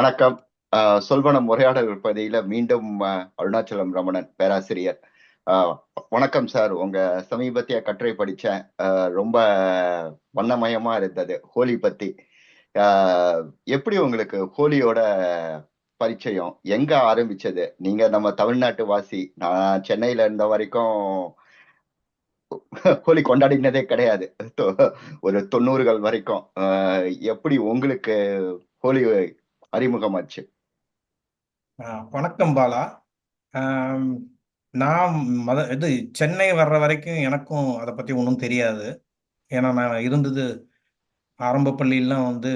வணக்கம். சொல்வனம் உரையாடல் பதியில மீண்டும் அருணாச்சலம் ரமணன் பேராசிரியர். வணக்கம் சார். உங்க சமீபத்திய கட்டுரை படிச்சேன். ரொம்ப வண்ணமயமா இருந்தது ஹோலி பத்தி. எப்படி உங்களுக்கு ஹோலியோட பரிச்சயம்? எங்க ஆரம்பிச்சது? நீங்க நம்ம தமிழ்நாட்டு வாசி. நான் சென்னையில இருந்த வரைக்கும் ஹோலி கொண்டாடினதே கிடையாது. ஒரு தொண்ணூறுகள் வரைக்கும். எப்படி உங்களுக்கு ஹோலி அறிமுகமாச்சு. வணக்கம் பாலா. நான் மத இது சென்னை வர்ற வரைக்கும் எனக்கும் அதை பற்றி ஒன்றும் தெரியாது. ஏன்னா நான் இருந்தது ஆரம்ப பள்ளியெல்லாம் வந்து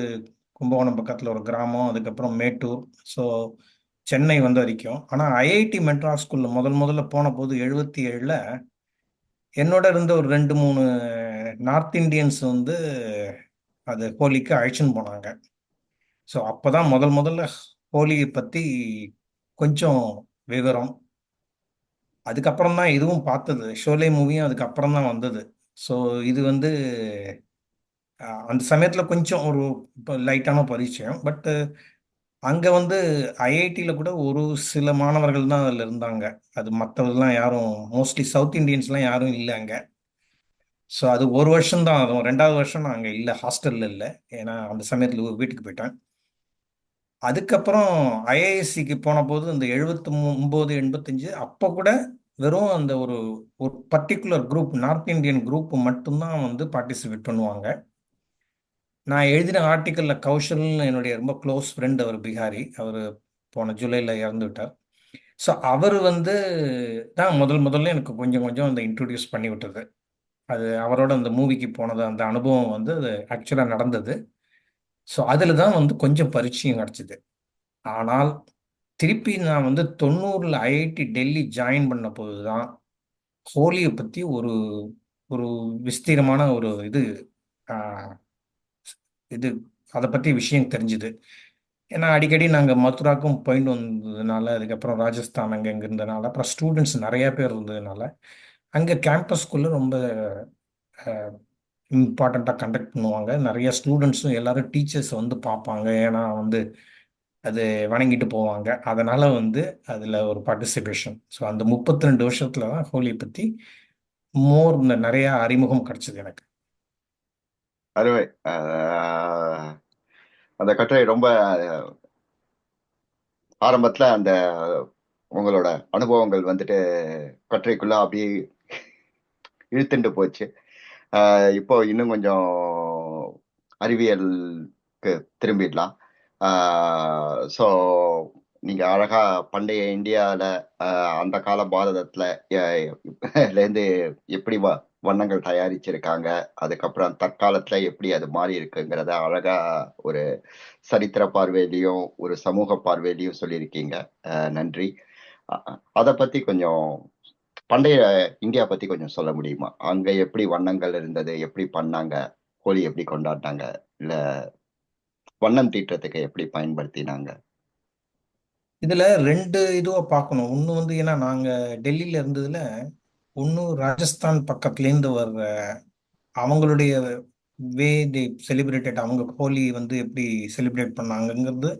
கும்பகோணம் பக்கத்தில் ஒரு கிராமம் அதுக்கப்புறம் மேட்டூர். ஸோ சென்னை வந்த வரைக்கும். ஆனால் ஐஐடி மெட்ராஸ் ஸ்கூலில் முதல் முதல்ல போன போது எழுபத்தி ஏழில் என்னோட இருந்த ஒரு ரெண்டு மூணு நார்த் இந்தியன்ஸ் வந்து அது ஹோலிக்கு அழைச்சின்னு போனாங்க. ஸோ அப்போ தான் முதல் முதல்ல ஹோலியை பற்றி கொஞ்சம் விவரம். அதுக்கப்புறம் தான் இதுவும் பார்த்தது. ஷோலே மூவியும் அதுக்கப்புறம் தான் வந்தது. ஸோ இது வந்து அந்த சமயத்தில் கொஞ்சம் ஒரு இப்போ லைட்டான பரிச்சயம். பட்டு அங்கே வந்து ஐஐடியில் கூட ஒரு சில மாணவர்கள் தான் அதில் இருந்தாங்க. அது மற்றவர்கள்லாம் யாரும் மோஸ்ட்லி சவுத் இந்தியன்ஸ்லாம் யாரும் இல்லை அங்கே. ஸோ அது ஒரு வருஷம் தான். அதுவும் ரெண்டாவது வருஷம் நான் அங்கே இல்லை ஹாஸ்டலில் இல்லை. ஏன்னா அந்த சமயத்தில் வீட்டுக்கு போயிட்டேன். அதுக்கப்புறம் ஐஏஎஸ்சிக்கு போன போது இந்த எழுபத்தி ஒம்பது எண்பத்தஞ்சு அப்போ கூட வெறும் அந்த ஒரு ஒரு particular group north Indian group மட்டும்தான் வந்து பார்ட்டிசிபேட் பண்ணுவாங்க. நான் எழுதின ஆர்டிக்கலில் கௌஷல்னு என்னுடைய ரொம்ப க்ளோஸ் ஃப்ரெண்ட் அவர் பிஹாரி அவர் போன ஜூலையில் இறந்து விட்டார். ஸோ அவர் வந்து தான் முதல் முதல்ல எனக்கு கொஞ்சம் கொஞ்சம் அந்த இன்ட்ரடியூஸ் பண்ணி விட்டது. அது அவரோட அந்த மூவிக்கு போனது அந்த அனுபவம் வந்து அது ஆக்சுவலாக நடந்தது. ஸோ அதில் தான் வந்து கொஞ்சம் பரிச்சயம் கிடச்சிது. ஆனால் திருப்பி நான் வந்து தொண்ணூறில் ஐஐடி டெல்லி ஜாயின் பண்ண போது தான் ஹோலியை பற்றி ஒரு ஒரு விஸ்தீரமான ஒரு இது இது அதை பற்றி விஷயம் தெரிஞ்சுது. ஏன்னா அடிக்கடி நாங்கள் மதுராக்கும் போயிட்டு வந்ததுனால அதுக்கப்புறம் ராஜஸ்தான் அங்கே இங்கே இருந்ததுனால அப்புறம் ஸ்டூடெண்ட்ஸ் நிறையா பேர் இருந்ததுனால அங்கே கேம்பஸ்குள்ளே ரொம்ப இம்பார்ட்டண்ட்டாக கண்டக்ட் பண்ணுவாங்க. நிறைய ஸ்டூடெண்ட்ஸும் எல்லாரும் டீச்சர்ஸ் வந்து பார்ப்பாங்க. ஏன்னா வந்து அது வணங்கிட்டு போவாங்க. அதனால் வந்து அதில் ஒரு பார்ட்டிசிபேஷன் ஸோ அந்த முப்பத்தி ரெண்டு வருஷத்தில் தான் ஹோலியை பற்றி மோர் இந்த நிறையா அறிமுகம் கிடச்சிது எனக்கு. அருமை. அந்த கட்டுரை ரொம்ப ஆரம்பத்தில் அந்த உங்களோட அனுபவங்கள் வந்துட்டு கட்டுரைக்குள்ள அப்படியே இழுத்துண்டு போச்சு. இப்போ இன்னும் கொஞ்சம் அறிவியலுக்கு திரும்பிடலாம். ஸோ நீங்கள் அழகாக பண்டைய இந்தியாவில் அந்த கால பாரதத்தில் இருந்து எப்படி வ வண்ணங்கள் தயாரிச்சிருக்காங்க அதுக்கப்புறம் தற்காலத்தில் எப்படி அது மாறி இருக்குங்கிறத அழகாக ஒரு சரித்திர பார்வையிலையும் ஒரு சமூக பார்வையிலையும் சொல்லியிருக்கீங்க. நன்றி. அதை பற்றி கொஞ்சம் பண்டைய இந்தியா பத்தி கொஞ்சம் சொல்ல முடியுமா? அங்க எப்படி வண்ணங்கள் இருந்தது? எப்படி பண்ணாங்க? ஹோலி எப்படி கொண்டாடினாங்க? இல்ல வண்ணம் தீட்டுறதுக்கு எப்படி பயன்படுத்தினாங்க? இதில் ரெண்டு இதுவாக பார்க்கணும். ஒன்று வந்து ஏன்னா நாங்கள் டெல்லியில் இருந்ததில் ஒன்று ராஜஸ்தான் பக்கத்துலேருந்து வர்ற அவங்களுடைய வே தே செலிப்ரேட்டட் அவங்க ஹோலி வந்து எப்படி செலிப்ரேட் பண்ணாங்கங்கிறது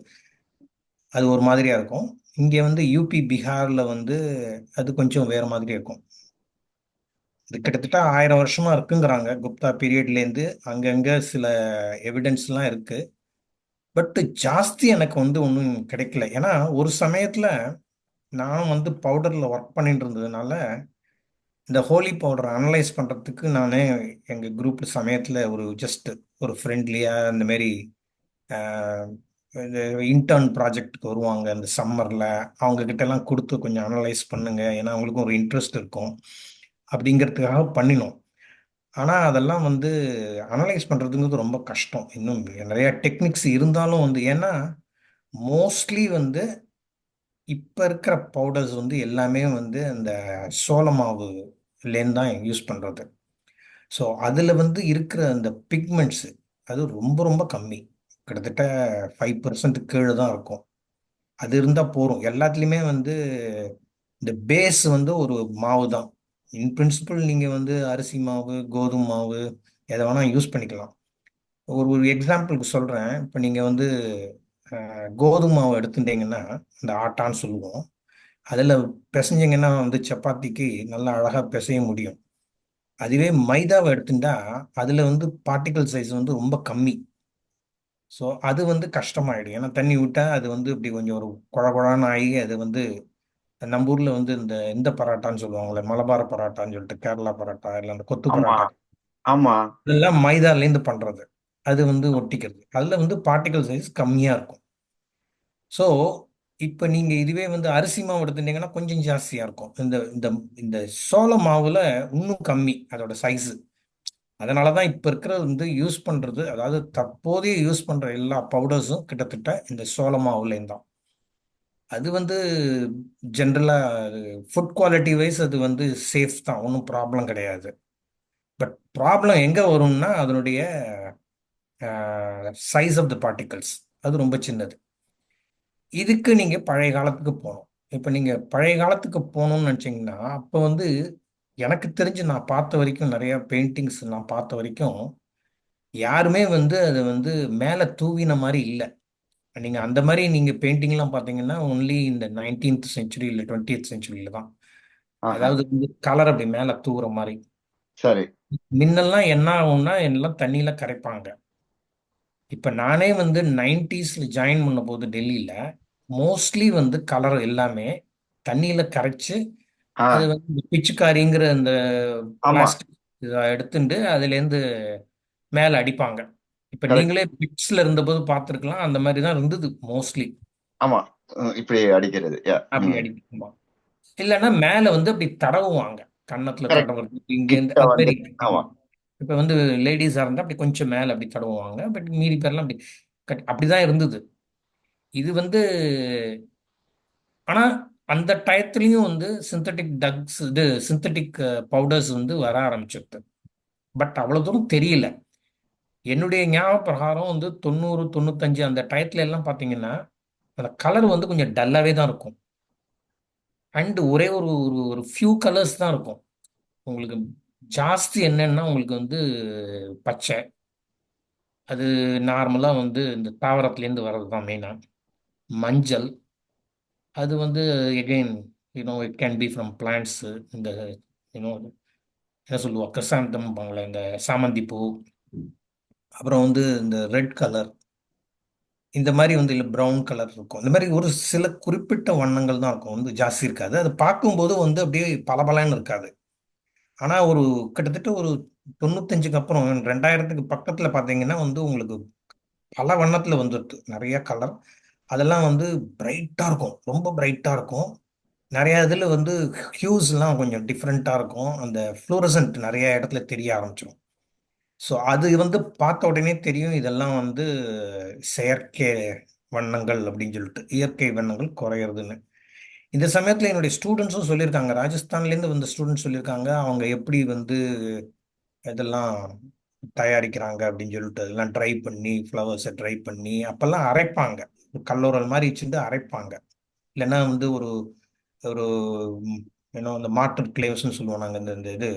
அது ஒரு மாதிரியாக இருக்கும். இங்கே வந்து யூபி பீகாரில் வந்து அது கொஞ்சம் வேறு மாதிரி இருக்கும். இது கிட்டத்தட்ட ஆயிரம் வருஷமா இருக்குங்கிறாங்க. குப்தா பீரியட்லேருந்து அங்கங்கே சில எவிடன்ஸ்லாம் இருக்கு. பட் ஜாஸ்தி எனக்கு வந்து ஒன்றும் கிடைக்கல. ஏன்னா ஒரு சமயத்தில் நானும் வந்து பவுடரில் ஒர்க் பண்ணிட்டு இருந்ததுனால இந்த ஹோலி பவுடரை அனலைஸ் பண்ணுறதுக்கு நானே எங்கள் குரூப் சமயத்தில் ஒரு ஜஸ்ட் ஒரு ஃப்ரெண்ட்லியாக இந்த மாரி இன்டர்ன் ப்ராஜெக்ட்டுக்கு வருவாங்க அந்த சம்மரில் அவங்கக்கிட்டலாம் எல்லாம் கொடுத்து கொஞ்சம் அனலைஸ் பண்ணுங்க. ஏன்னா அவங்களுக்கும் ஒரு இன்ட்ரெஸ்ட் இருக்கும். அப்படிங்கிறதுக்காக பண்ணினோம். ஆனால் அதெல்லாம் வந்து அனலைஸ் பண்ணுறதுங்கிறது ரொம்ப கஷ்டம். இன்னும் நிறையா டெக்னிக்ஸ் இருந்தாலும் வந்து ஏன்னா மோஸ்ட்லி வந்து இப்போ இருக்கிற பவுடர்ஸ் வந்து எல்லாமே வந்து அந்த சோள மாவுலேருந்து தான் யூஸ் பண்ணுறது ஸோ அதில் வந்து இருக்கிற அந்த பிக்மெண்ட்ஸு அது ரொம்ப ரொம்ப கம்மி. கிட்டத்தட்ட ஃபைவ் பர்சன்ட் கீழே தான் இருக்கும். அது இருந்தால் போதும். எல்லாத்துலேயுமே வந்து இந்த பேஸ் வந்து ஒரு மாவு தான். இன் பிரின்சிபல் நீங்கள் வந்து அரிசி மாவு கோதுமை மாவு எதை வேணால் யூஸ் பண்ணிக்கலாம். ஒரு ஒரு எக்ஸாம்பிளுக்கு சொல்கிறேன் இப்போ நீங்கள் வந்து கோதுமை மாவு எடுத்துட்டீங்கன்னா இந்த ஆட்டான்னு சொல்லுவோம். அதில் பிசைஞ்சிங்கன்னா வந்து சப்பாத்திக்கு நல்லா அழகாக பிசைய முடியும். அதுவே மைதாவை எடுத்துட்டா அதில் வந்து பார்ட்டிக்கல் சைஸ் வந்து ரொம்ப கம்மி. ஸோ அது வந்து கஷ்டமாயிடும் ஏன்னா தண்ணி விட்டால் அது வந்து இப்படி கொஞ்சம் ஒரு குழ குழான்னு ஆகி அது வந்து நம்ம ஊரில் வந்து இந்த இந்த பரோட்டான்னு சொல்லுவாங்களே மலபார பரோட்டான்னு சொல்லிட்டு கேரளா பரோட்டா இல்லை அந்த கொத்து ஆமா. பரோட்டா. ஆமா. இதெல்லாம் மைதாலேருந்து பண்ணுறது அது வந்து ஒட்டிக்கிறது. அதில் வந்து பார்ட்டிகல் சைஸ் கம்மியாக இருக்கும். ஸோ இப்போ நீங்கள் இதுவே வந்து அரிசி மாவு எடுத்துட்டீங்கன்னா கொஞ்சம் ஜாஸ்தியாக இருக்கும். இந்த இந்த இந்த சோள மாவில் இன்னும் கம்மி அதோட சைஸு அதனால தான் இப்போ இருக்கிறது வந்து யூஸ் பண்ணுறது அதாவது தற்போதைய யூஸ் பண்ணுற எல்லா பவுடர்ஸும் கிட்டத்தட்ட இந்த சோள மாவுலேயும் தான் அது வந்து ஜென்ரலாக ஃபுட் குவாலிட்டி வைஸ் அது வந்து சேஃப் தான் ஒன்றும் ப்ராப்ளம் கிடையாது. பட் ப்ராப்ளம் எங்கே வரும்னா அதனுடைய சைஸ் ஆஃப் த பார்ட்டிகல்ஸ் அது ரொம்ப சின்னது. இதுக்கு நீங்கள் பழைய காலத்துக்கு போகணும். இப்போ நீங்கள் பழைய காலத்துக்கு போகணும்னு நினச்சிங்கன்னா அப்போ வந்து எனக்கு தெரிஞ்சு நான் பார்த்த வரைக்கும் நிறைய பெயிண்டிங்ஸ் நான் பார்த்த வரைக்கும் யாருமே வந்து அதை வந்து மேலே தூவின மாதிரி இல்லை. நீங்கள் அந்த மாதிரி நீங்கள் பெயிண்டிங்லாம் பார்த்தீங்கன்னா ஒன்லி இந்த நைன்டீன்த் செஞ்சுரி இல்லை டுவெண்ட்டியத் செஞ்சுரியில் தான். அதாவது வந்து கலர் அப்படி மேலே தூவுற மாதிரி. சரி. முன்னெல்லாம் என்ன ஆகும்னா எல்லாம் தண்ணியில் கரைப்பாங்க. இப்போ நானே வந்து நைன்டிஸில் ஜாயின் பண்ண போது டெல்லியில் மோஸ்ட்லி வந்து கலர் எல்லாமே தண்ணியில் கரைச்சு ஆ. அது வந்து பிச்சுக்காரிங்கிற அந்த ஆமா. பிளாஸ்டிக் இதை எடுத்துட்டு அதுலேருந்து மேலே அடிப்பாங்க. இப்போ கரெக்ட். நீங்களே பிக்ஸில் இருந்தபோது பார்த்துருக்கலாம். அந்த மாதிரி தான் இருந்தது மோஸ்ட்லி. ஆமா. உம், இப்படி அடிக்கிறது. யா அப்படி ம். அடிக்குமா இல்லைன்னா மேலே வந்து அப்படி தடவுவாங்க. கன்னத்தில் கரெக்ட். தடவுறது. இங்கேருந்து கிட்ட அது வந்து ஆமா. ஆமாம் இப்போ வந்து லேடிஸாக இருந்தால் அப்படி கொஞ்சம் மேலே அப்படி தடவுவாங்க. பட் மீதி பேர்லாம் அப்படி கட் அப்படி தான் இருந்தது. இது வந்து ஆனால் அந்த டயத்துலேயும் வந்து சிந்தட்டிக் டக்ஸ் இது சிந்தட்டிக் பவுடர்ஸ் வந்து வர ஆரம்பிச்சிருது. பட் அவ்வளோ தூரம் தெரியல. என்னுடைய ஞாபக பிரகாரம் வந்து தொண்ணூறு தொண்ணூத்தஞ்சு அந்த டயத்துல எல்லாம் பார்த்தீங்கன்னா அந்த கலர் வந்து கொஞ்சம் டல்லாகவே தான் இருக்கும். அண்டு ஒரே ஒரு ஒரு ஒரு ஃபியூ கலர்ஸ் தான் இருக்கும். உங்களுக்கு ஜாஸ்தி என்னன்னா உங்களுக்கு வந்து பச்சை. அது நார்மலாக வந்து இந்த தாவரத்துலேருந்து வர்றது தான் மெயினாக மஞ்சள் அது வந்து again you know it can be from plants இந்த யூனோ என்ன சொல்லுவா கிறிசாந்தம்பாங்களே இந்த சாமந்தி பூ. அப்புறம் வந்து இந்த ரெட் கலர் இந்த மாதிரி வந்து இல்லை ப்ரௌன் கலர் இருக்கும். இந்த மாதிரி ஒரு சில குறிப்பிட்ட வண்ணங்கள் தான் இருக்கும். வந்து ஜாஸ்தி இருக்காது. அது பார்க்கும்போது வந்து அப்படியே பளபளன்னு இருக்காது. ஆனால் ஒரு கிட்டத்தட்ட ஒரு தொண்ணூத்தஞ்சுக்கு அப்புறம் ரெண்டாயிரத்துக்கு பக்கத்தில் பார்த்தீங்கன்னா வந்து உங்களுக்கு பல வண்ணத்தில் வந்துடுது நிறைய கலர் அதெல்லாம் வந்து பிரைட்டாக இருக்கும். ரொம்ப பிரைட்டாக இருக்கும். நிறையா இதில் வந்து ஹியூஸ்லாம் கொஞ்சம் டிஃப்ரெண்ட்டாக இருக்கும். அந்த ஃப்ளூரசன்ட் நிறைய இடத்துல தெரிய ஆரம்பிச்சிடும் ஸோ அது வந்து பார்த்த உடனே தெரியும் இதெல்லாம் வந்து செயற்கை வண்ணங்கள் அப்படின்னு சொல்லிட்டு. இயற்கை வண்ணங்கள் குறையிறதுன்னு. இந்த சமயத்தில் என்னுடைய ஸ்டூடெண்ட்ஸும் சொல்லியிருக்காங்க. ராஜஸ்தான்லேருந்து வந்த ஸ்டூடெண்ட்ஸ் சொல்லியிருக்காங்க. அவங்க எப்படி வந்து இதெல்லாம் தயாரிக்கிறாங்க அப்படின்னு சொல்லிட்டு. அதெல்லாம் ட்ரை பண்ணி ஃப்ளவர்ஸை ட்ரை பண்ணி அப்போல்லாம் அரைப்பாங்க. கல்லூரல் மாதிரி வச்சுட்டு அரைப்பாங்க. இல்லைன்னா வந்து ஒரு ஒரு ஏன்னோ அந்த மாட்டர் கிளேவ்ஸ்னு சொல்லுவோம் நாங்கள் இந்த இந்த இது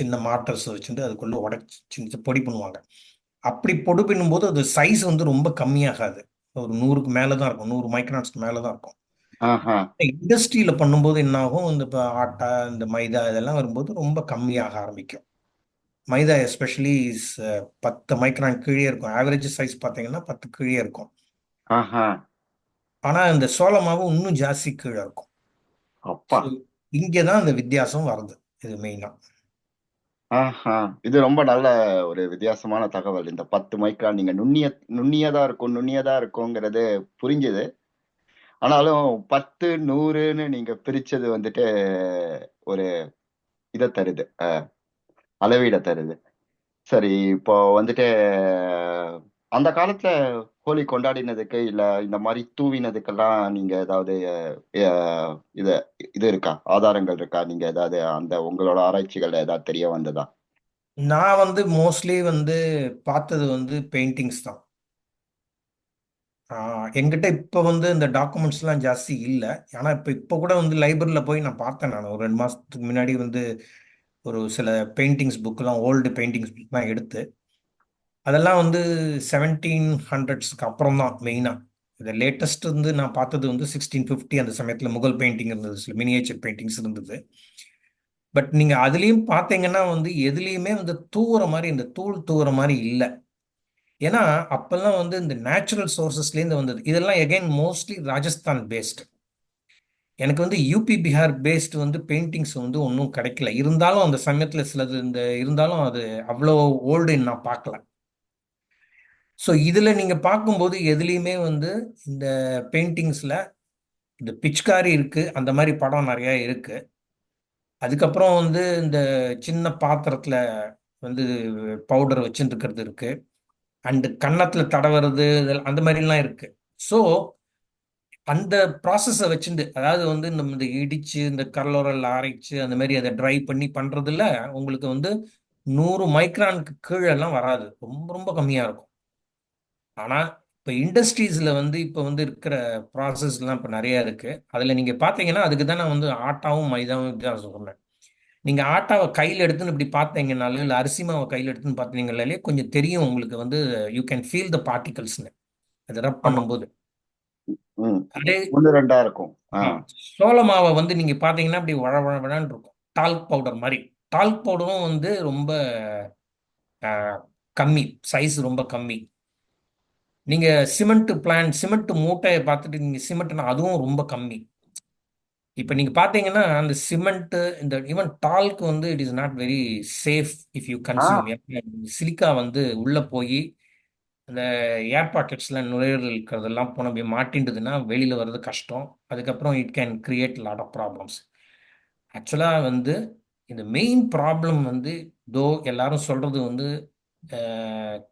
சின்ன மாட்டர்ஸ் வச்சுட்டு அதுக்குள்ளே உடச்சி சின்ன பொடி பண்ணுவாங்க. அப்படி பொடி பண்ணும்போது அது சைஸ் வந்து ரொம்ப கம்மியாகாது. ஒரு நூறுக்கு மேலே தான் இருக்கும். நூறு மைக்ரான்ஸ்க்கு மேலே தான் இருக்கும் இண்டஸ்ட்ரியில் பண்ணும்போது என்ன ஆகும் இந்த ஆட்டா இந்த மைதா இதெல்லாம் வரும்போது ரொம்ப கம்மியாக ஆரம்பிக்கும். மைதா எஸ்பெஷலி பத்து மைக்ரான் கீழே இருக்கும். ஆவரேஜ் சைஸ் பார்த்தீங்கன்னா பத்து கீழே இருக்கும். ஆஹா. ஆனால் இந்த சோள மாவு இன்னும் ஜாஸ்தி கீழே இருக்கும். அப்பா. இங்கே தான் இந்த வித்தியாசம் வருது. இது மெயினாக ஆஹா. இது ரொம்ப நல்ல ஒரு வித்தியாசமான தகவல். இந்த பத்து மைக்ரான் நீங்க நுண்ணிய நுண்ணியதா இருக்கும் நுண்ணியதா இருக்குங்கிறது புரிஞ்சுது. ஆனாலும் பத்து நூறுன்னு நீங்க பிரிச்சது வந்துட்டு ஒரு இதை தருது. அஹ், அளவீட தருது. சரி இப்போ வந்துட்டு அந்த காலத்துல ஹோலி கொண்டாடினதுக்கு இல்ல இந்த மாதிரி தூவினதுக்கெல்லாம் நீங்க ஏதாவது அஹ், இது இது இருக்கா? ஆதாரங்கள் இருக்கா? நீங்க ஏதாவது அந்த உங்களோட ஆராய்ச்சிகள் ஏதாவது தெரிய வந்ததா? நான் வந்து மோஸ்ட்லி வந்து பார்த்தது வந்து பெயிண்டிங்ஸ் தான். என்கிட்ட இப்போ வந்து இந்த டாக்குமெண்ட்ஸ்லாம் ஜாஸ்தி இல்லை. ஆனால் இப்போ இப்போ கூட வந்து லைப்ரரியில் போய் நான் பார்த்தேன் நான். ஒரு ரெண்டு மாதத்துக்கு முன்னாடி வந்து ஒரு சில பெயிண்டிங்ஸ் புக்கெலாம் ஓல்டு பெயிண்டிங்ஸ் புக்லாம் எடுத்து அதெல்லாம் வந்து செவன்டீன் ஹண்ட்ரட்ஸ்க்கு அப்புறம் தான் மெயினாக இந்த லேட்டஸ்ட் வந்து நான் பார்த்தது வந்து சிக்ஸ்டீன் ஃபிஃப்டி அந்த சமயத்தில் முகல் பெயிண்டிங் இருந்தது சில மினியேச்சர் பெயிண்டிங்ஸ் இருந்தது. பட் நீங்கள் அதுலேயும் பார்த்தீங்கன்னா வந்து எதுலேயுமே வந்து தூவுற மாதிரி இந்த தூள் தூவுற மாதிரி இல்லை. ஏன்னா அப்போல்லாம் வந்து இந்த நேச்சுரல் சோர்சஸ்லேருந்து வந்தது. இதெல்லாம் எகைன் மோஸ்ட்லி ராஜஸ்தான் பேஸ்டு எனக்கு வந்து யூபி பீகார் பேஸ்டு வந்து பெயிண்டிங்ஸ் வந்து ஒன்றும் கிடைக்கல. இருந்தாலும் அந்த சமயத்தில் சிலது இந்த இருந்தாலும் அது அவ்வளோ ஓல்டுன்னு நான் பார்க்கல. ஸோ இதில் நீங்கள் பார்க்கும்போது எதுலேயுமே வந்து இந்த பெயிண்டிங்ஸில் இந்த பிச்காரி இருக்குது அந்த மாதிரி படம் நிறையா இருக்குது அதுக்கப்புறம் வந்து இந்த சின்ன பாத்திரத்தில் வந்து பவுடர் வச்சுருக்கிறது இருக்குது அண்டு கன்னத்தில் தடவுறது இதெல்லாம் அந்த மாதிரிலாம் இருக்குது ஸோ அந்த ப்ராசஸை வச்சுட்டு அதாவது வந்து நம்ம இந்த இடிச்சு இந்த கல்லோரல் அரைச்சு அந்த மாதிரி அதை ட்ரை பண்ணி பண்ணுறதுல உங்களுக்கு வந்து நூறு மைக்ரானுக்கு கீழெல்லாம் வராது. ரொம்ப ரொம்ப கம்மியாக இருக்கும். ஆனால் இப்போ இண்டஸ்ட்ரீஸில் வந்து இப்போ வந்து இருக்கிற ப்ராசஸ்லாம் இப்போ நிறையா இருக்குது அதில் நீங்கள் பார்த்தீங்கன்னா அதுக்கு தான் நான் வந்து ஆட்டாவும் மைதாவும் தான் சொன்னேன் நீங்கள் ஆட்டாவை கையில் எடுத்துன்னு இப்படி பார்த்தீங்கனாலும் இல்லை அரிசி மாவை கையில் எடுத்துன்னு பார்த்தீங்கனாலே கொஞ்சம் தெரியும் உங்களுக்கு வந்து யூ கேன் ஃபீல் த பார்ட்டிகல்ஸ்னு அது ரப் பண்ணும்போது. அதே ரெண்டா இருக்கும். சோள மாவை வந்து நீங்கள் பார்த்தீங்கன்னா அப்படி வழ வழன்னு இருக்கும். டால்க் பவுடர் மாதிரி. டால்க் பவுடரும் வந்து ரொம்ப கம்மி. சைஸ் ரொம்ப கம்மி. நீங்கள் சிமெண்ட் பிளான் சிமெண்ட் மூட்டையை பார்த்துட்டு நீங்கள் சிமெண்ட்னா அதுவும் ரொம்ப கம்மி. இப்போ நீங்கள் பார்த்தீங்கன்னா அந்த சிமெண்ட்டு இந்த ஈவன் டால்க் வந்து it is not very safe if you consume silica வந்து உள்ளே போய் அந்த ஏர் பாக்கெட்ஸில் நுழைவுகள் இருக்கிறதெல்லாம் போன போய் மாட்டின்றதுன்னா வெளியில் வர்றது கஷ்டம். அதுக்கப்புறம் it can create lot of problems ஆக்சுவலாக வந்து இந்த மெயின் ப்ராப்ளம் வந்து தோ எல்லாரும் சொல்கிறது வந்து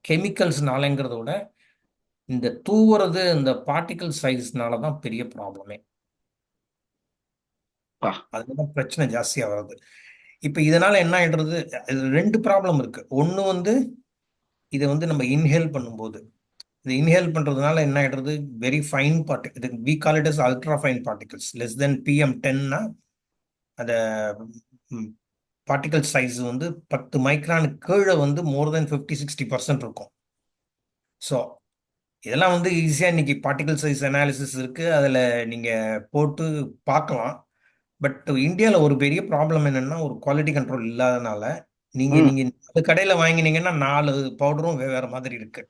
கெமிக்கல்ஸ்னாலங்கிறத விட இந்த தூவுறது இந்த பார்ட்டிகல் சைஸ்னால தான் பெரிய ப்ராப்ளமே அதுதான் பிரச்சனை ஜாஸ்தியாக வருது இப்போ இதனால என்ன ஆயிடுறது? ரெண்டு ப்ராப்ளம் இருக்கு. ஒன்று வந்து இதை வந்து நம்ம இன்ஹேல் பண்ணும்போது. இது இன்ஹேல் பண்ணுறதுனால என்ன ஆகிடுறது வெரி ஃபைன் பார்ட்டி இது we call it is ultra fine particles less then PM டென்னா அந்த பார்ட்டிகல் சைஸ் வந்து பத்து மைக்ரானுக்கு கீழே வந்து more then fifty sixty percent இருக்கும். ஸோ இதெல்லாம் வந்து ஈஸியாக இன்னைக்கு பார்ட்டிகல் சைஸ் அனாலிசிஸ் இருக்குது அதில் நீங்கள் போட்டு பார்க்கலாம். பட் இந்தியாவில் ஒரு பெரிய ப்ராப்ளம் என்னென்னா ஒரு குவாலிட்டி கண்ட்ரோல் இல்லாதனால நீங்கள் நீங்கள் நாலு கடையில் வாங்கினீங்கன்னா நாலு பவுடரும் வேறு மாதிரி இருக்கு.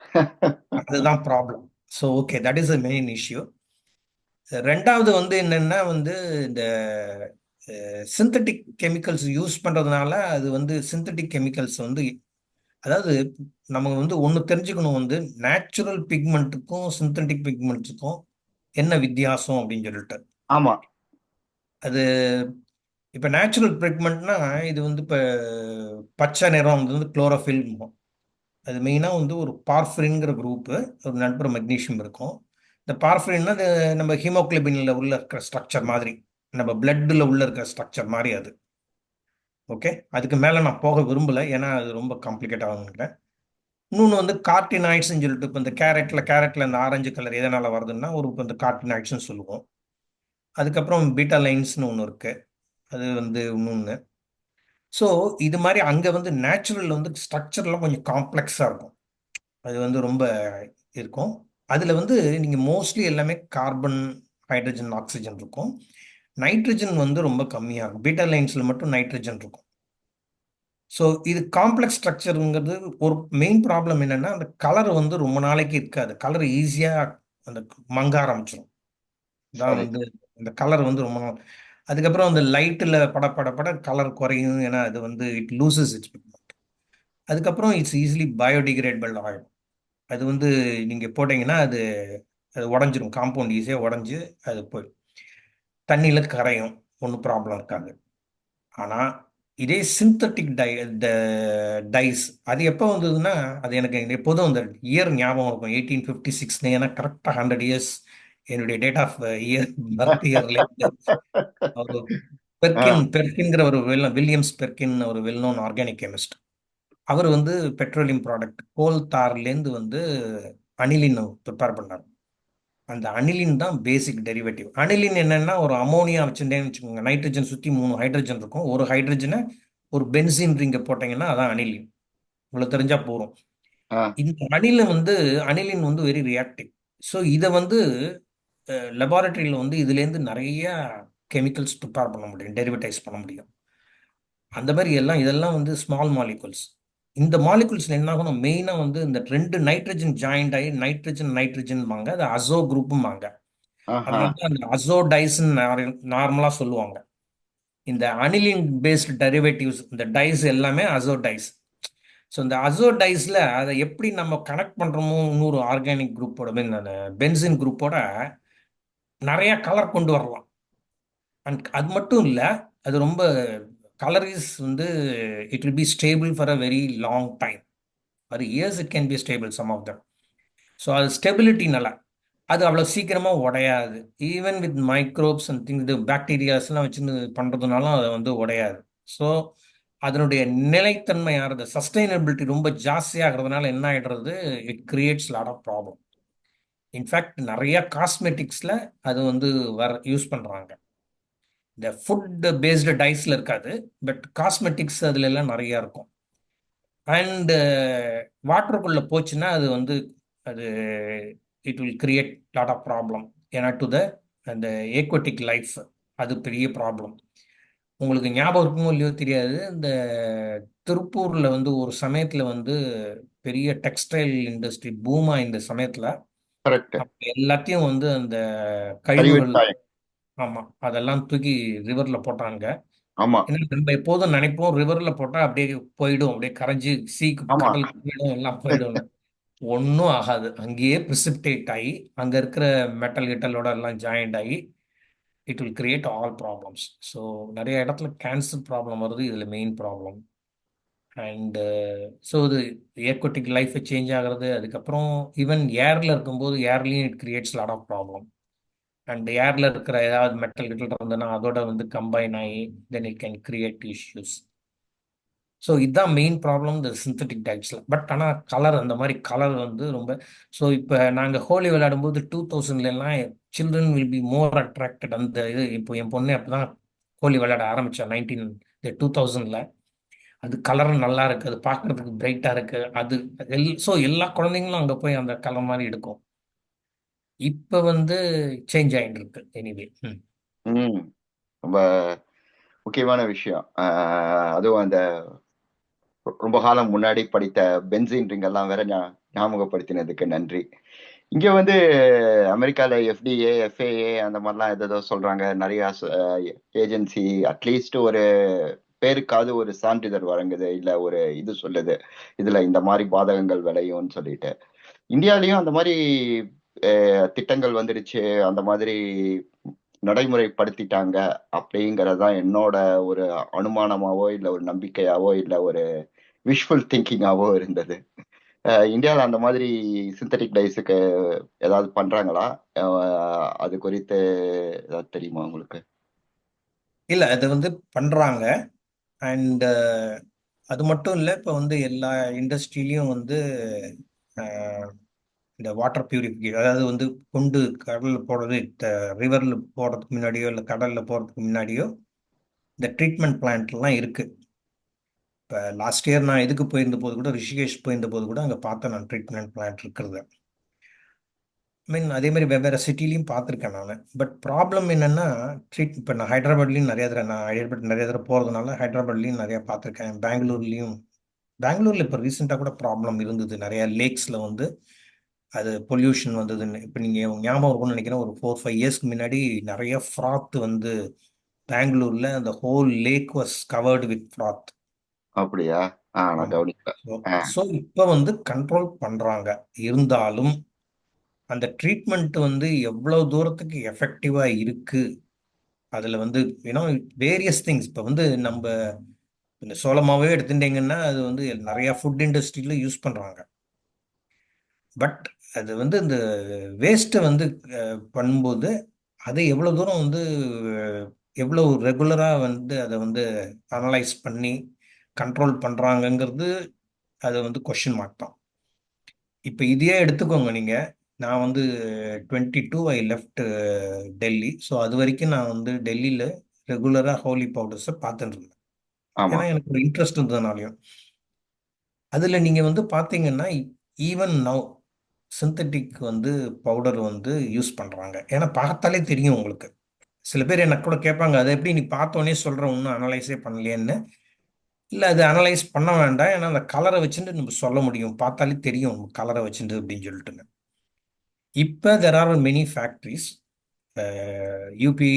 அதுதான் problem so okay that is a main issue ரெண்டாவது வந்து என்னென்னா வந்து இந்த சிந்தட்டிக் கெமிக்கல்ஸ் யூஸ் பண்ணுறதுனால அது வந்து சிந்தட்டிக் கெமிக்கல்ஸ் வந்து அதாவது நம்ம வந்து ஒன்று தெரிஞ்சுக்கணும் வந்து நேச்சுரல் பிக்மெண்ட்டுக்கும் சிந்தட்டிக் பிக்மெண்ட்ஸுக்கும் என்ன வித்தியாசம் அப்படின்னு சொல்லிட்டு. ஆமாம் அது இப்போ நேச்சுரல் பிக்மெண்ட்னா இது வந்து இப்போ பச்சை நிறம் வந்து குளோரோஃபில் அது மெயினாக வந்து ஒரு பார்ஃபரின்ங்கிற குரூப்பு ஒரு நண்பர் மெக்னீஷியம் இருக்கும். இந்த பார்ஃபரின்னா அது நம்ம ஹீமோக்ளோபினில் உள்ள இருக்கிற ஸ்ட்ரக்சர் மாதிரி. நம்ம பிளட்டில் உள்ள இருக்கிற ஸ்ட்ரக்சர் மாதிரி அது. ஓகே அதுக்கு மேலே நான் போக விரும்பலை. ஏன்னா அது ரொம்ப காம்ப்ளிகேட் ஆகுங்கிறேன் இன்னொன்று வந்து கார்டினாய்ட்ஸ்ன்னு சொல்லிட்டு இப்போ இந்த கேரட்டில் கேரட்டில் இந்த ஆரஞ்சு கலர் எதனால் வருதுன்னா ஒரு இப்போ இந்த கார்டினாய்ட்ஸ்னு சொல்லுவோம். அதுக்கப்புறம் பீட்டா லைன்ஸ்னு ஒன்று இருக்குது அது வந்து இன்னொன்று ஸோ இது மாதிரி அங்கே வந்து நேச்சுரல் வந்து ஸ்ட்ரக்சர்லாம் கொஞ்சம் காம்ப்ளெக்ஸாக இருக்கும். அது வந்து ரொம்ப இருக்கும். அதில் வந்து நீங்கள் மோஸ்ட்லி எல்லாமே கார்பன் ஹைட்ரஜன் ஆக்சிஜன் இருக்கும். நைட்ரஜன் வந்து ரொம்ப கம்மியாக இருக்கும் பீட்டா லைன்ஸில் மட்டும் நைட்ரஜன் இருக்கும். ஸோ இது காம்ப்ளெக்ஸ் ஸ்ட்ரக்சருங்கிறது ஒரு மெயின் ப்ராப்ளம் என்னென்னா அந்த கலர் வந்து ரொம்ப நாளைக்கு இருக்காது. கலர் ஈஸியாக அந்த மங்க ஆரம்பிச்சிடும் தான் வந்து இந்த கலர் வந்து ரொம்ப அதுக்கப்புறம் அந்த லைட்டில் பட பட பட கலர் குறையும். ஏன்னா அது வந்து இட் லூசஸ் இட்ஸ் பிக்மெண்ட் அதுக்கப்புறம் இட்ஸ் ஈஸிலி பயோடிகிரேடபிள் ஆகிடும் அது வந்து நீங்கள் போட்டிங்கன்னா அது அது உடஞ்சிரும். காம்பவுண்ட் ஈஸியாக உடஞ்சி அது போயிடும். தண்ணியில் கரையும். ஒன்றும் ப்ராப்ளம் இருக்காது. ஆனால் இதே சிந்தட்டிக் டை டைஸ் அது எப்போ வந்ததுன்னா அது எனக்கு எப்போதும் அந்த இயர் ஞாபகம் இருக்கும். எயிட்டீன் ஃபிஃப்டி சிக்ஸ்னு ஏன்னா கரெக்டாக ஹண்ட்ரட் இயர்ஸ் என்னுடைய டேட் ஆஃப் இயர் பர்த் இயர்ல பெர்கின் பெர்கின்கிற ஒரு வில்லியம்ஸ் பெர்கின் ஒரு வெல் நோன் ஆர்கானிக் கெமிஸ்ட் அவர் வந்து பெட்ரோலியம் ப்ராடக்ட் கோல் தார்லேருந்து வந்து அனிலின் ப்ரிப்பேர் பண்ணார். அந்த அனிலின் தான் பேசிக் டெரிவேட்டிவ் அனிலின் என்னன்னா ஒரு அமோனியா வச்சுட்டேன்னு வச்சுக்கோங்க. நைட்ரஜன் சுற்றி மூணு ஹைட்ரஜன் இருக்கும். ஒரு ஹைட்ரஜனை ஒரு பென்சின் ரிங்க போட்டீங்கன்னா அதான் அனிலின் இவ்வளோ தெரிஞ்சா போகிறோம் இந்த அனிலின் வந்து அனிலின் வந்து வெரி ரியாக்டிவ் ஸோ இதை வந்து லெபார்டரியில் வந்து இதுலேருந்து நிறைய கெமிக்கல்ஸ் ப்ரிப்பேர் பண்ண முடியும் டெரிவேட்டைஸ் பண்ண முடியும். அந்த மாதிரி எல்லாம் இதெல்லாம் வந்து ஸ்மால் மாலிகுல்ஸ் இந்த மாலிகுல்ஸ்ல என்ன ஆகணும் மெயினாக வந்து இந்த ரெண்டு நைட்ரஜன் ஜாயிண்ட் ஆகி நைட்ரஜன் நைட்ரஜன் வாங்க அது அசோ குரூப்பும் வாங்க அந்த அசோ டைஸ்ன்னு நார்மலாக சொல்லுவாங்க. இந்த அனிலின் பேஸ்டு டெரிவேட்டிவ்ஸ் இந்த டைஸ் எல்லாமே அசோ டைஸ் ஸோ இந்த அசோ டைஸில் அதை எப்படி நம்ம கனெக்ட் பண்ணுறோமோ இன்னொரு ஆர்கானிக் குரூப்போட மீன் அந்த பென்சின் குரூப்போட நிறைய கலர் கொண்டு வரலாம். அண்ட் அது மட்டும் இல்லை அது ரொம்ப கலர் இஸ் வந்து it will be stable for a very long time அது years it can be stable some of them so அது ஸ்டெபிலிட்டி நல்லா அது அவ்வளோ சீக்கிரமாக உடையாது. Even with microbes and thing இது பாக்டீரியாஸ்லாம் வச்சு பண்ணுறதுனாலும் அது வந்து உடையாது. ஸோ அதனுடைய நிலைத்தன்மை ஆகிறது சஸ்டைனபிலிட்டி ரொம்ப ஜாஸ்தியாகிறதுனால என்ன ஆகிடுறது it creates lot of problem in fact நிறைய காஸ்மெட்டிக்ஸில் அது வந்து வர யூஸ் பண்ணுறாங்க இந்த ஃபுட் பேஸ்டு டைஸில் இருக்காது பட் காஸ்மெட்டிக்ஸ் அதுல எல்லாம் நிறைய இருக்கும். அண்டு வாட்டருக்குள்ளே போச்சுன்னா அது வந்து அது it will create lot of problem ஏன்னா டு த அந்த ஏக்வட்டிக் லைஃப் அது பெரிய ப்ராப்ளம் உங்களுக்கு ஞாபகம் இருக்குமோ இல்லையோ தெரியாது. இந்த திருப்பூரில் வந்து ஒரு சமயத்தில் வந்து பெரிய டெக்ஸ்டைல் இண்டஸ்ட்ரி பூமா இந்த சமயத்தில் எல்லாத்தையும் வந்து அந்த கழிவுகள் ஆமாம் அதெல்லாம் தூக்கி ரிவரில் போட்டாங்க. ஆமா. ஏன்னா நம்ம எப்போதும் நினைப்போம் ரிவரில் போட்டால் அப்படியே போயிடும். அப்படியே கரைஞ்சி சீக்கு ஆமா. கடலுக்கு போயிடும் எல்லாம் போயிடும்னு ஒன்றும் ஆகாது. அங்கேயே ப்ரிசிப்டேட் ஆகி அங்கே இருக்கிற மெட்டல் கிட்டலோட எல்லாம் ஜாயிண்ட் ஆகி it will create all problems so நிறைய இடத்துல கேன்சர் ப்ராப்ளம் வருது. இதில் மெயின் ப்ராப்ளம் அண்டு ஸோ இது ஏர்கோட்டிக் லைஃப் சேஞ்ச் ஆகிறது. அதுக்கப்புறம் ஈவன் ஏரில் இருக்கும்போது ஏர்லேயும் it creates lot of problem and ஏரில் இருக்கிற ஏதாவது மெட்டல் கிட்டல் இருந்ததுன்னா அதோட வந்து கம்பைன் ஆகி then it can create issues so இதுதான் மெயின் ப்ராப்ளம் இந்த சிந்தட்டிக் டைப்ஸில் பட் ஆனால் கலர் அந்த மாதிரி கலர் வந்து ரொம்ப ஸோ இப்போ நாங்கள் ஹோலி விளையாடும்போது two தௌசண்ட்லாம் children will be more attracted அந்த இது இப்போ என் பொண்ணு அப்போ தான் ஹோலி விளையாட ஆரம்பித்தேன் நைன்டீன் டூ தௌசண்டில் அது கலரும் நல்லா இருக்குது அது பார்க்கறதுக்கு பிரைட்டாக இருக்குது அது எல் ஸோ எல்லா குழந்தைங்களும் அங்கே போய் அந்த கலர் மாதிரி எடுக்கும். இப்போ வந்து சேஞ்ச் ஆகிட்டு இருக்கு எனிவே ம். ம். ரொம்ப முக்கியமான விஷயம். ஆஹ் அதுவும் அந்த ரொம்ப காலம் முன்னாடி படித்த பென்சின் ரிங் எல்லாம் வேற ஞாபகப்படுத்தினதுக்கு நன்றி. இங்க வந்து அமெரிக்கால எஃப்டிஏ எஃப்ஏஏ அந்த மாதிரிலாம் ஏதோ சொல்றாங்க. நிறைய ஏஜென்சி அட்லீஸ்ட் ஒரு பேருக்காவது ஒரு சான்றிதழ் வழங்குது இல்ல ஒரு இது சொல்லுது. இதுல இந்த மாதிரி பாதகங்கள் விளையும்னு சொல்லிட்டு. இந்தியாலயும் அந்த மாதிரி திட்டங்கள் வந்துடுச்சு அந்த மாதிரி நடைமுறைப்படுத்திட்டாங்க அப்படிங்கறதுதான் என்னோட ஒரு அனுமானமாவோ இல்ல ஒரு நம்பிக்கையாவோ இல்ல ஒரு விஷுவல் திங்கிங்காவோ இருந்தது. இந்தியாவில் அந்த மாதிரி சிந்தட்டிக் டைஸுக்கு ஏதாவது பண்றாங்களா? அது குறித்து ஏதாவது தெரியுமா உங்களுக்கு? இல்லை அது வந்து பண்றாங்க. அண்ட் அது மட்டும் இல்லை இப்போ வந்து எல்லா இண்டஸ்ட்ரியிலையும் வந்து இந்த வாட்டர் பியூரிஃபிகேஷன் அதாவது வந்து கொண்டு கடலில் போடுறது ரிவரில் போடுறதுக்கு முன்னாடியோ இல்லை கடலில் போகிறதுக்கு முன்னாடியோ இந்த ட்ரீட்மெண்ட் பிளான்ட்லாம் இருக்குது இப்போ லாஸ்ட் இயர் நான் எதுக்கு போயிருந்த போது கூட ரிஷிகேஷ் போயிருந்த போது கூட அங்கே பார்த்தேன் நான் ட்ரீட்மெண்ட் பிளான்ட் இருக்கிறது. ஐ மீன் அதே மாதிரி வெவ்வேறு சிட்டிலையும் பார்த்துருக்கேன் நான். பட் ப்ராப்ளம் என்னென்னா ட்ரீட் இப்போ நான் ஹைதராபாத்லேயும் நிறைய தடவை நான் ஹைதராபாத் நிறைய தடவை போகிறதுனால ஹைதராபாத்லேயும் நிறையா பார்த்துருக்கேன். பெங்களூர்லேயும் பெங்களூரில் இப்போ ரீசெண்டாக கூட ப்ராப்ளம் இருந்தது. நிறையா லேக்ஸில் வந்து அது பொல்யூஷன் வந்ததுன்னு இப்போ நீங்கள் ஞாபகம் இருக்கும்னு நினைக்கிறேன் ஒரு ஃபோர் ஃபைவ் இயர்ஸ்க்கு முன்னாடி நிறைய ஃப்ராத் வந்து பெங்களூரில் அந்த whole lake was covered with froth அப்படியா? ஸோ இப்போ வந்து கண்ட்ரோல் பண்ணுறாங்க இருந்தாலும் அந்த ட்ரீட்மெண்ட் வந்து எவ்வளோ தூரத்துக்கு எஃபெக்டிவாக இருக்கு? அதில் வந்து யூனோ வேரியஸ் திங்ஸ் இப்போ வந்து நம்ம இந்த சோளமாவே எடுத்துட்டீங்கன்னா அது வந்து நிறையா ஃபுட் இண்டஸ்ட்ரியில் யூஸ் பண்ணுறாங்க பட் அது வந்து இந்த வேஸ்ட்டை வந்து பண்ணும்போது அதை எவ்வளோ தூரம் வந்து எவ்வளோ ரெகுலராக வந்து அதை வந்து அனலைஸ் பண்ணி கண்ட்ரோல் பண்ணுறாங்கங்கிறது அது வந்து கொஷின் மார்க் தான். இப்போ இதையே எடுத்துக்கோங்க நீங்கள் நான் வந்து twenty two I left Delhi. So அது வரைக்கும் நான் வந்து டெல்லியில் ரெகுலராக ஹோலி பவுடர்ஸை பார்த்துட்டு இருந்தேன். ஏன்னா எனக்கு ஒரு இன்ட்ரெஸ்ட் இருந்ததுனாலையும். அதில் நீங்கள் வந்து பார்த்தீங்கன்னா ஈவன் நவ் சிந்தட்டிக் வந்து பவுடர் வந்து யூஸ் பண்ணுறாங்க ஏன்னா பார்த்தாலே தெரியும் உங்களுக்கு. சில பேர் என்ன கூட கேட்பாங்க அதை எப்படி நீ பார்த்தோன்னே சொல்கிற ஒன்றும் அனலைஸே பண்ணலையேன்னு? இல்லை அது அனலைஸ் பண்ண வேண்டாம். ஏன்னா அந்த கலரை வச்சுட்டு நம்ம சொல்ல முடியும். பார்த்தாலே தெரியும் கலரை வச்சுட்டு அப்படின்னு சொல்லிட்டுங்க இப்போ there are many factories UP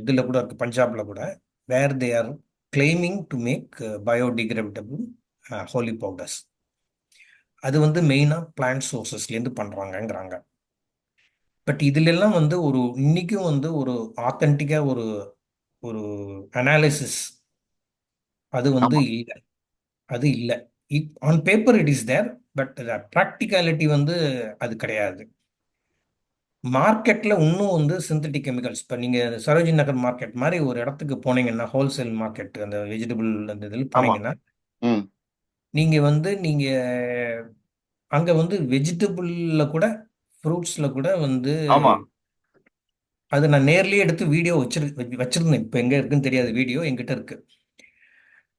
இதில் கூட இருக்குது பஞ்சாபில் கூட where they are claiming to make biodegradable Holi powders அது வந்து மெயினாக பிளான்ட் சோர்சஸ்லேருந்து பண்ணுறாங்கங்கிறாங்க பட் இதுலெல்லாம் வந்து ஒரு இன்னைக்கும் வந்து ஒரு ஆத்தென்டிக்காக ஒரு ஒரு அனாலிசிஸ் அது வந்து இல்லை. அது இல்லை. On paper it is there but practicality வந்து அது கிடையாது. மார்க்கெட்டில் இன்னும் வந்து சிந்தட்டிக் கெமிக்கல்ஸ் இப்போ நீங்கள் சரோஜினி நகர் மார்க்கெட் மாதிரி ஒரு இடத்துக்கு போனீங்கன்னா ஹோல்சேல் மார்க்கெட் அந்த வெஜிடபிள் அந்த இதில் போனீங்கன்னா ம் நீங்கள் வந்து நீங்கள் அங்கே வந்து வெஜிடபிளில் கூட ஃப்ரூட்ஸில் கூட வந்து ஆமா. அது நான் நேர்லயே எடுத்து வீடியோ வச்சிரு வச்சு- வச்சிருந்தேன். இப்போ எங்கே இருக்குன்னு தெரியாது. வீடியோ என்கிட்ட இருக்கு.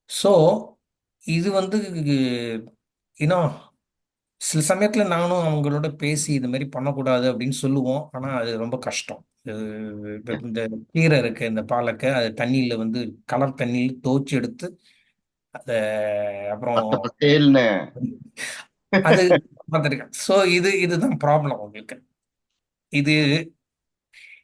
ஸோ இது வந்து இன்னும் சில சமயத்தில் நானும் அவங்களோட பேசி இது மாதிரி பண்ணக்கூடாது அப்படின்னு சொல்லுவோம். ஆனால் அது ரொம்ப கஷ்டம். இது இந்த கீரை இருக்கு இந்த பாலக்கை அது தண்ணியில் வந்து கலர் தண்ணியில் துவைச்சு எடுத்து அதை அப்புறம் அது பார்த்துருக்கேன் ஸோ இது இதுதான் ப்ராப்ளம் உங்களுக்கு. இது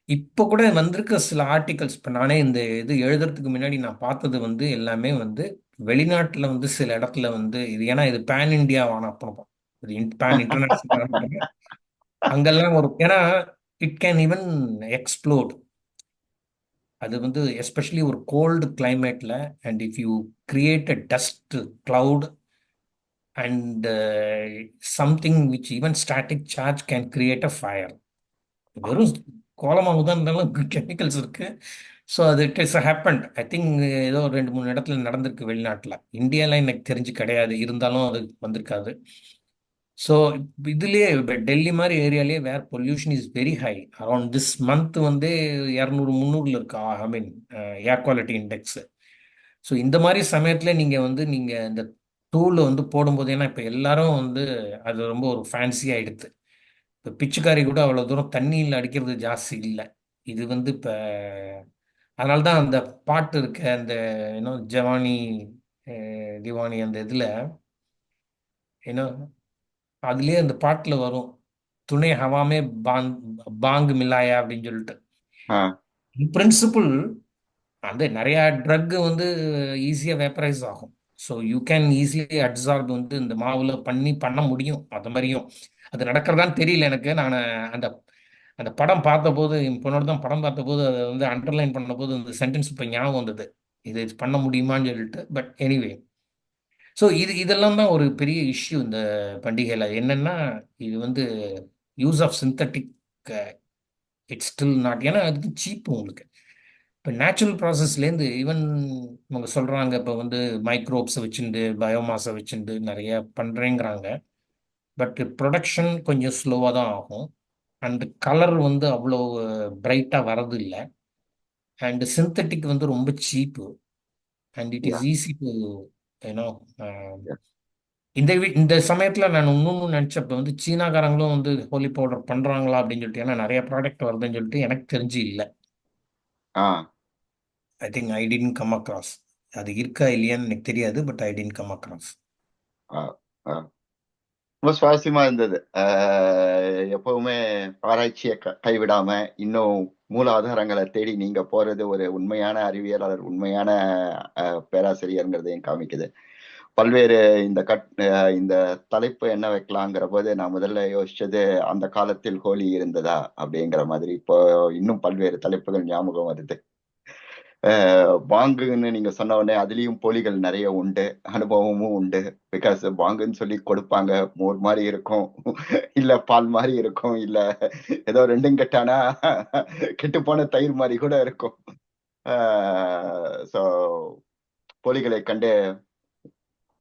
இப்போ கூட வந்திருக்க சில ஆர்டிகல்ஸ் இப்போ நானே இந்த இது எழுதுறதுக்கு முன்னாடி நான் பார்த்தது வந்து எல்லாமே வந்து வெளிநாட்டில் வந்து சில இடத்துல வந்து இது ஏன்னா இது பேன் இண்டியாவான அப்புறம். இது பேன் இன்டர்நேஷனல் அங்கெல்லாம் ஒரு ஏன்னா இட் கேன் ஈவன் எக்ஸ்ப்ளோட் அது வந்து எஸ்பெஷலி ஒரு cold கிளைமேட்டில் and if you create a dust cloud and something which even static charge can create a fire வெறும் கோலமாக தான் இருந்தாலும் கெமிக்கல்ஸ் இருக்கு. ஸோ அது it is happened I think ஏதோ ஒரு ரெண்டு மூணு இடத்துல நடந்திருக்கு வெளிநாட்டில். இந்தியாவில் எனக்கு தெரிஞ்சு கிடையாது. இருந்தாலும் அது வந்திருக்காது. ஸோ இதுலேயே இப்போ டெல்லி மாதிரி ஏரியாலேயே where pollution is very high around this month வந்து இரநூறு முந்நூறுல இருக்கு. I mean air quality index so இந்த மாதிரி சமயத்தில் நீங்கள் வந்து நீங்கள் இந்த டூலில் வந்து போடும்போது ஏன்னா இப்போ எல்லாரும் வந்து அது ரொம்ப ஒரு ஃபேன்சியாக ஆகிடுது இப்போ பிச்சுக்காரி கூட அவ்வளோ தூரம் தண்ணியில் அடிக்கிறது ஜாஸ்தி இல்லை. இது வந்து இப்போ அதனால தான் அந்த பாட்டு இருக்க அந்த இன்னும் ஜவானி திவானி அந்த இதில் என்ன அதுலேயே அந்த பாட்டில் வரும் துணை ஹவாமே பாங் பாங் மிலாயா அப்படின்னு சொல்லிட்டு. பிரின்சிபிள் அந்த நிறைய ட்ரக் வந்து ஈஸியாக வேப்பரைஸ் ஆகும். So you can easily absorb வந்து இந்த மாவுல பண்ணி பண்ண முடியும். அது மாதிரியும். அது நடக்கிறதான்னு தெரியல எனக்கு. நான் அந்த அந்த படம் பார்த்தபோது என் பொண்ணோட தான் படம் பார்த்தபோது அதை வந்து அண்டர்லைன் பண்ணபோது இந்த சென்டென்ஸ் இப்போ ஞாபகம் வந்தது. இது பண்ண முடியுமான்னு சொல்லிட்டு. பட் எனிவே ஸோ இது இதெல்லாம் தான் ஒரு பெரிய இஷ்யூ இந்த பண்டிகையில். என்னன்னா இது வந்து use of synthetic it's still not ஏன்னா அது சீப்பு உங்களுக்கு. இப்போ நேச்சுரல் ப்ராசஸ்லேருந்து ஈவன் இவங்க சொல்கிறாங்க இப்போ வந்து மைக்ரோப்ஸை வச்சுண்டு பயோமாஸை வச்சுண்டு நிறைய பண்ணுறேங்கிறாங்க பட் ப்ரொடக்ஷன் கொஞ்சம் ஸ்லோவாக தான் ஆகும். அண்ட் கலர் வந்து அவ்வளோ பிரைட்டாக வரது இல்லை அண்ட் சிந்தட்டிக் வந்து ரொம்ப சீப்பு and it is easy to ஏன்னோ இந்த வி- இந்த சமயத்தில் நான் இன்னொன்று நினச்சப்ப வந்து சீனாக்காரங்களும் வந்து ஹோலி பவுடர் பண்ணுறாங்களா அப்படின்னு சொல்லிட்டு ஏன்னா நிறைய ப்ராடக்ட் வருதுன்னு சொல்லிட்டு எனக்கு தெரிஞ்சு இல்லை. ஆ. I think I didn't come across அது இருக்கா இல்லையான்னு எனக்கு தெரியாது but I didn't come across ரொம்ப சுவாரஸ்யமா இருந்தது. எப்பவுமே ஆராய்ச்சியை க- கைவிடாம இன்னும் மூலாதாரங்களை தேடி நீங்க போறது ஒரு உண்மையான அறிவியலாளர் உண்மையான ஆஹ், பேராசிரியருங்கிறதையும் காமிக்குது. பல்வேறு இந்த கட் இந்த தலைப்பு என்ன வைக்கலாங்கிற போது நான் முதல்ல யோசிச்சது அந்த காலத்தில் ஹோலி இருந்ததா அப்படிங்கிற மாதிரி. இப்போ இன்னும் பல்வேறு தலைப்புகள் ஞாபகம் வருது. பாங்குன்னு நீங்க சொன்ன உடனே அதுலயும் போலிகள் நிறைய உண்டு அனுபவமும் உண்டு. பிகாஸ் பாங்குன்னு சொல்லி கொடுப்பாங்க. மோர் மாதிரி இருக்கும். இல்ல பால் மாதிரி இருக்கும். இல்ல ஏதோ ரெண்டும் கெட்டானா கெட்டு போன தயிர் மாதிரி கூட இருக்கும். ஸோ போலிகளை கண்டு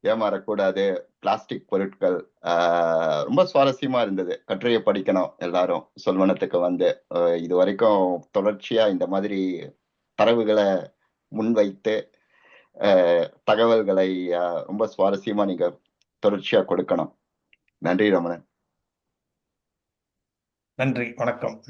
ஏமாறக்கூடாது. பிளாஸ்டிக் பொருட்கள் ரொம்ப சுவாரஸ்யமா இருந்தது. கட்டுரையை படிக்கணும் எல்லாரும். சொல்வனத்துக்கு வந்து. இது வரைக்கும் தொடர்ச்சியா இந்த மாதிரி தரவுகளை முன்வைத்து தகவல்களை ரொம்ப சுவாரஸ்யமா நீங்க தொடர்ச்சியா கொடுக்கணும். நன்றி ரமணன். நன்றி வணக்கம்.